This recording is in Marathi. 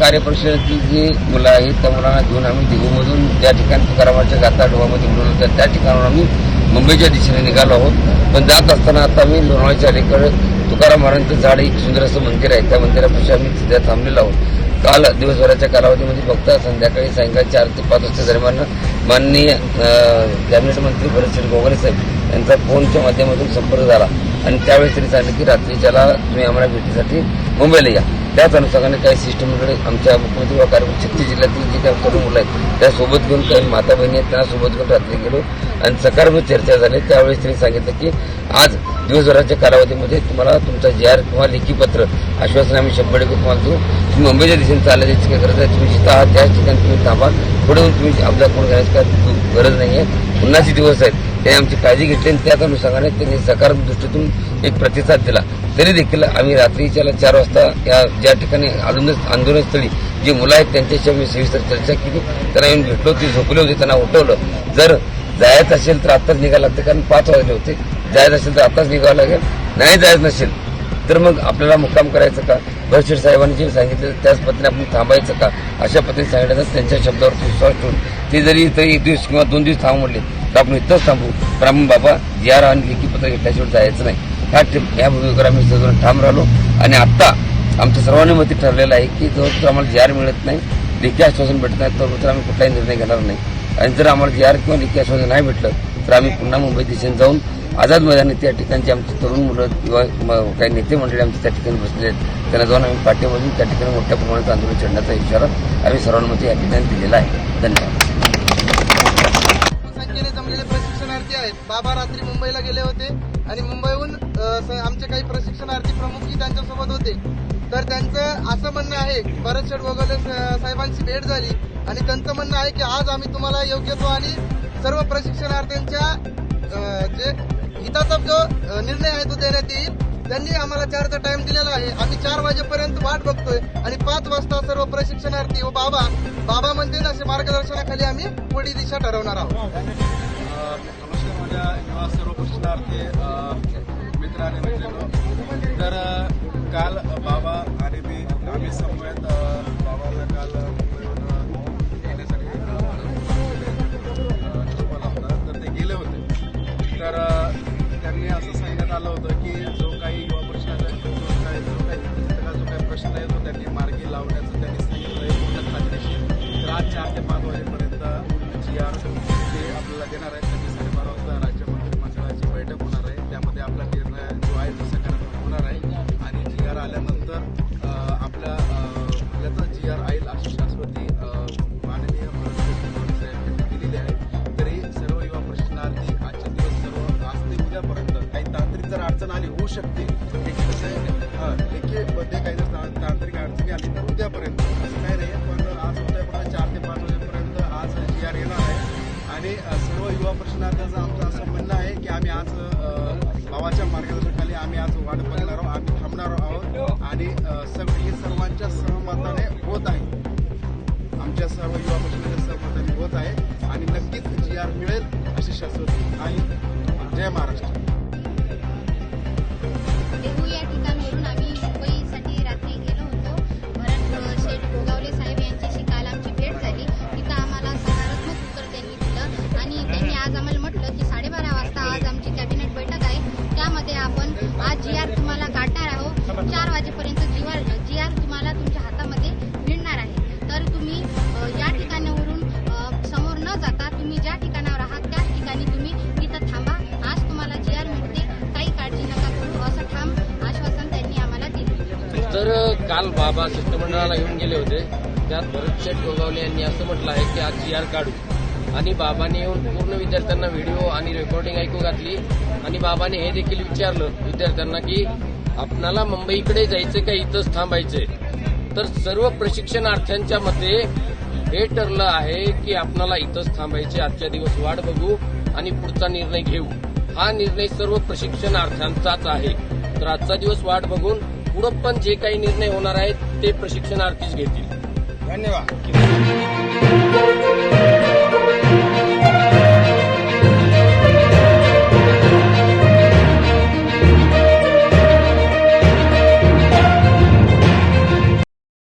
कार्यपरिषदेची जी मुलं आहेत त्या मुलांना घेऊन आम्ही दिघूमधून ज्या ठिकाणी तुकारामाच्या गाथा डोहामध्ये बुडवलं होतं त्या ठिकाणाहून आम्ही मुंबईच्या दिशेने निघालो आहोत. पण जात असताना आता आम्ही लोणावळ्याच्या अलीकडे तुकाराम महाराजांचं झाड एक सुंदर असं मंदिर आहे. त्या मंदिरापाशी आम्ही सध्या थांबलेलो आहोत. काल दिवसभराच्या कालावधीमध्ये फक्त संध्याकाळी सायंकाळी चार ते पाच वाजता दरम्यान माननीय कॅबिनेट मंत्री भरतसिंग गोगरे साहेब यांचा फोनच्या माध्यमातून संपर्क झाला. आणि त्यावेळेस त्यांनी सांगितलं की रात्रीच्याला तुम्ही आम्हाला भेटीसाठी मुंबईला या. त्याच अनुषंगाने काही सिस्टमकडे आमच्या मुख्यमंत्री व कार्यक्रम छत्तीस जिल्ह्यातील जे काही तरुण मुलं आहेत त्यासोबत घेऊन काही माता बहिणी आहेत त्यांना सोबत घेऊन रात्री गेलो. आणि सकारात्मक चर्चा झाली. त्यावेळेस त्यांनी सांगितलं की आज दिवसभराच्या कालावधीमध्ये तुम्हाला तुमचा जी आर किंवा लेखी पत्र आश्वासन आम्ही शंभर टक्के तुम्हाला देऊ. तुम्ही मुंबईच्या दिशेने चालण्याची काय गरज आहे तुम्ही जिथं आहात त्याच ठिकाणी तुम्ही थांबा. पुढे तुम्ही आपला कोण करायची काय गरज नाही आहे पुन्हाचे दिवस आहेत. त्यांनी आमची काळजी घेतली आणि त्याच अनुषंगाने त्यांनी सकारात्मक दृष्टीतून एक प्रतिसाद दिला. तरी देखील आम्ही रात्रीच्या चार वाजता या ज्या ठिकाणी आंदोलन आंदोलनस्थळी जी मुलं आहेत त्यांच्याशी आम्ही सविस्तर चर्चा केली. त्यांना येऊन भेटलो ते झोपले होते त्यांना उठवलं. जर जायचं असेल तर आत्ताच निघायला लागतं कारण पाच वाजले होते. जायचं असेल तर आत्ताच निघावं लागेल. नाही जायचं नसेल तर मग आपल्याला मुक्काम करायचं का? बळशेठ साहेबांनी जे सांगितलं त्याच पद्धतीने आपण थांबायचं का? अशा पद्धतीने सांगितलं त्यांच्या शब्दावरती विश्वास ठेवून ते जरी इथं एक दिवस किंवा दोन दिवस थांब म्हटले तर आपण इथंच थांबू. पण आपण बाबा जी आर आणि लेखी पत्र घेतल्याशिवाय जायचं नाही. ह्या ट्रिप या भूमिकेवर आम्ही सगळं ठाम राहिलो. आणि आत्ता आमचं सर्वांनी मती ठरलेलं आहे की जोवर आम्हाला जी आर मिळत नाही लेखी आश्वासन भेटत नाही तर आम्ही कुठलाही निर्णय घेणार नाही. आणि जर आम्हाला जी आर किंवा लेखी आश्वासन नाही भेटलं तर आम्ही पुन्हा मुंबई दिशेने जाऊन आझाद मैदानी त्या ठिकाणचे आमची तरुण मुलं किंवा काही नेते मंडळी आमचे त्या ठिकाणी बसले आहेत. त्यांना जाऊन आम्ही पाठीमधून त्या ठिकाणी मोठ्या प्रमाणात आंदोलन छेडण्याचा इशारा आम्ही सर्वांमध्ये या ठिकाणी दिलेला आहे. धन्यवाद. प्रशिक्षणार्थी आहेत. बाबा रात्री मुंबईला गेले होते आणि मुंबईहून स- आमचे काही प्रशिक्षणार्थी प्रमुखही त्यांच्यासोबत होते. तर त्यांचं असं म्हणणं आहे भरत शेठ गोगले साहेबांची भेट झाली आणि त्यांचं म्हणणं आहे की आज आम्ही तुम्हाला योग्य तो आणि सर्व प्रशिक्षणार्थ्यांच्या जे हिताचा जो निर्णय आहे तो देण्यात येईल. त्यांनी आम्हाला चारचा टाइम दिलेला आहे. आम्ही चार वाजेपर्यंत वाट बघतोय आणि पाच वाजता सर्व प्रशिक्षणार्थी व बाबा बाबा म्हणजे असे मार्गदर्शनाखाली आम्ही पुढील दिशा ठरवणार आहोत. नमस्कार माझ्या युवा सर्व प्रशिक्षणार्थी मित्र आणि मैत्रिणी तर काल बाबा आणि मी आम्ही समवेत बाबाला काल येण्यासाठी तर ते गेले होते. तर त्यांनी असं सांगण्यात आलं होतं चार ते पाच वाजेपर्यंत जी आर ते आपल्याला देणार आहेत त्यांनी साडेबारा वाजता राज्य मंत्रिमंडळाची बैठक होणार आहे त्यामध्ये आपला निर्णय जो आहे तो सकारात्मक होणार आहे आणि जी आर आल्यानंतर आपल्या अ, जी आर आईल अशी शाश्वती माननीय साहेबांनी दिलेली आहे तरी सर्व युवा प्रश्नार्थी आजच्या दिवस सर्व आज ते उद्यापर्यंत काही तांत्रिक जर अडचण आली होऊ शकते लेखी कसं काही जर तांत्रिक अडचणी आली तर उद्यापर्यंत प्रश्नाचं आमचं असं म्हणणं आहे की आम्ही आज भावाच्या मार्गदर्शनाखाली आम्ही आज वाट बघणार आहोत आम्ही थांबणार आहोत आणि सगळे हे सर्वांच्या सहमताने होत आहे. आमच्या सर्व युवा पक्षाच्या सहमताने होत आहे आणि नक्कीच जी आर मिळेल अशी शाश्वती आहे. जय महाराष्ट्र. तर काल बाबा शिष्टमंडळाला येऊन गेले होते. त्यात भरत शेठ गोगावले यांनी असं म्हटलं आहे की आज जी आर काढू. आणि बाबांनी येऊन पूर्ण विद्यार्थ्यांना व्हिडिओ आणि रेकॉर्डिंग ऐकू घातली. आणि बाबांनी हे देखील विचारलं विद्यार्थ्यांना की आपणाला मुंबईकडे जायचं का? इथंच थांबायचंय. तर सर्व प्रशिक्षणार्थ्यांच्या मते हे ठरलं आहे की आपणाला इथंच थांबायचे आजच्या दिवस वाट बघू आणि पुढचा निर्णय घेऊ. हा निर्णय सर्व प्रशिक्षणार्थ्यांचाच आहे. तर आजचा दिवस वाट बघून पुढं पण जे काही निर्णय होणार आहेत ते प्रशिक्षणार्थीच घेतील. धन्यवाद.